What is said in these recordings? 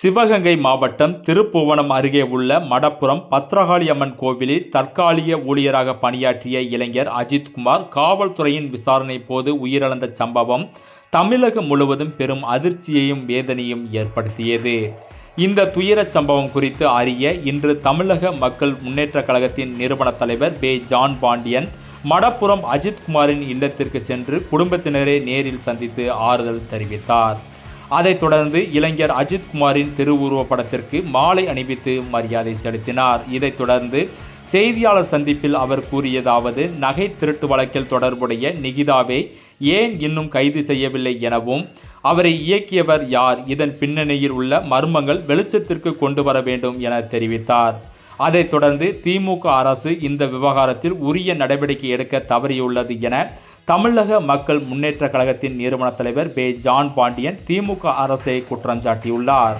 சிவகங்கை மாவட்டம் திருப்புவனம் அருகே உள்ள மடப்புரம் பத்ரகாளி அம்மன் கோவிலில் தற்காலிக ஊழியராக பணியாற்றிய இளைஞர் அஜித்குமார் காவல்துறையின் விசாரணை போது உயிரிழந்த சம்பவம் தமிழகம் முழுவதும் பெரும் அதிர்ச்சியையும் வேதனையும் ஏற்படுத்தியது. இந்த துயரச் சம்பவம் குறித்து அறிய இன்று தமிழக மக்கள் முன்னேற்றக் கழகத்தின் நிறுவன தலைவர் பே. ஜான் பாண்டியன் மடப்புரம் அஜித்குமாரின் இல்லத்திற்கு சென்று குடும்பத்தினரை நேரில் சந்தித்து ஆறுதல் தெரிவித்தார். அதைத் தொடர்ந்து இளைஞர் அஜித்குமாரின் திருவுருவப் படத்திற்கு மாலை அணிவித்து மரியாதை செலுத்தினார். இதைத் தொடர்ந்து செய்தியாளர் சந்திப்பில் அவர் கூறியதாவது நகை திருட்டு வழக்கில் தொடர்புடைய நிகிதாவை ஏன் இன்னும் கைது செய்யவில்லை எனவும் அவரை இயக்கியவர் யார் இதன் பின்னணியில் உள்ள மர்மங்கள் வெளிச்சத்திற்கு கொண்டு வர வேண்டும் என தெரிவித்தார். அதைத் தொடர்ந்து திமுக அரசு இந்த விவகாரத்தில் உரிய நடவடிக்கை எடுக்க தவறியுள்ளது என தமிழக மக்கள் முன்னேற்ற கழகத்தின் நிறுவன தலைவர் பே ஜான் பாண்டியன் திமுக அரசை குற்றம் சாட்டியுள்ளார்.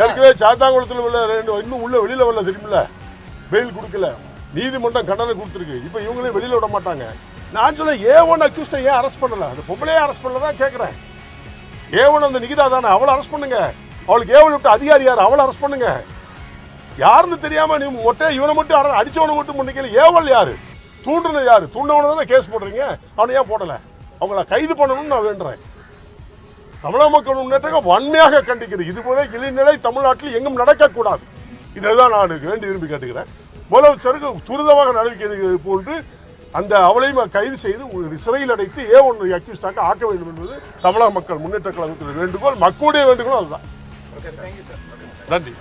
ஏற்கனவே சாத்தாங்குளத்தில் உள்ள ரெண்டு இன்னும் உள்ள வெளியில் வரல தெரியுமில்ல? பெயில் கொடுக்கல. நீதிமன்றம் கண்டனை கொடுத்துருக்கு. இப்போ இவங்களே வெளியில் விட மாட்டாங்க. நான் சொல்ல ஏ ஒன் அக்யூஸ்டை ஏன் அரெஸ்ட் பண்ணல? அந்த பொம்பளையே அரெஸ்ட் பண்ணல தான் கேட்குறேன் ஏ ஒன் அந்த நிகிதா தானே? அவளை அரெஸ்ட் பண்ணுங்க. அவளுக்கு ஏவல் விட்ட அதிகாரி யார்? அவளை அரெஸ்ட் பண்ணுங்க. யாருன்னு தெரியாம நீ மொட்டை இவனை மட்டும் அடிச்சவனை மட்டும் பண்ணிக்கல ஏவல் யாரு? தூண்டுனது யாரு? தூண்டவனை தானே கேஸ் போடுறீங்க. அவனை ஏன் போடல? அவங்கள கைது பண்ணணும்னு நான் வேண்டுறேன். தமிழக மக்கள் முன்னேற்றம் வன்மையாக கண்டிக்கிறது. இதுபோல இளைநிலை தமிழ்நாட்டில் எங்கும் நடக்கக்கூடாது. இதைதான் நான் வேண்டி விரும்பி கேட்டுக்கிறேன். முதலமைச்சருக்கு துரிதமாக நடவடிக்கை எடுக்கிறது போன்று அந்த அவளையும் கைது செய்து சிறையில் அடைத்து ஏ ஒன்று அக்யூஸ்டாக ஆக்க வேண்டும் என்பது தமிழக மக்கள் முன்னேற்ற கழகத்தில் வேண்டுகோள். மக்களுடைய வேண்டுகோள் அதுதான். நன்றி.